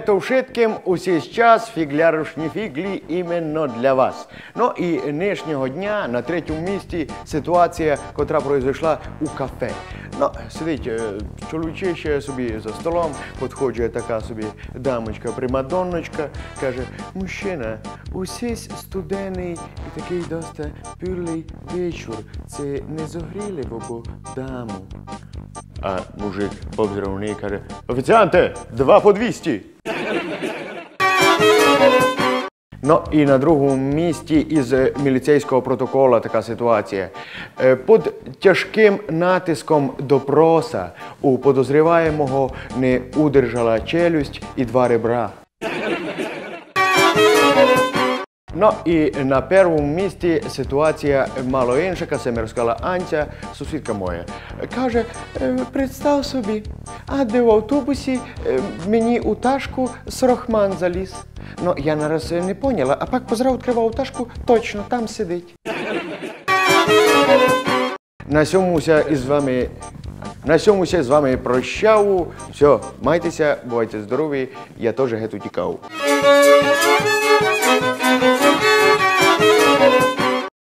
Привіт všetkим, усі час фіглярушні фіглі іменно для вас. Ну і нинішнього дня на третьому місці ситуація, котра произошла у кафе. Ну, сидить е, чоловічище собі за столом, підходить така собі дамочка, примадонночка, каже, мужчина, усісь студений і такий доста пюрлий вечір. Це не зогріливо, бо даму. А мужик неї і каже: Офіціанте, два по 200. Ну і на другому місці із е, міліцейського протоколу така ситуація. Под Під тяжким натиском допроса у подозріваємого не удержала челюсть і два ребра. Ну і на першому місці ситуація мало інша, мені Анця, сусідка моя. Каже, «Е, представ собі, а де в автобусі мені у ташку срохман заліз. Ну, я нараз не поняла, а пак позрав відкривав ташку, точно там сидить. На сьомуся із вами. На цьому сьомуся з вами прощаву. Все, майтеся, бувайте здорові, я теж гету тікав. Thank you.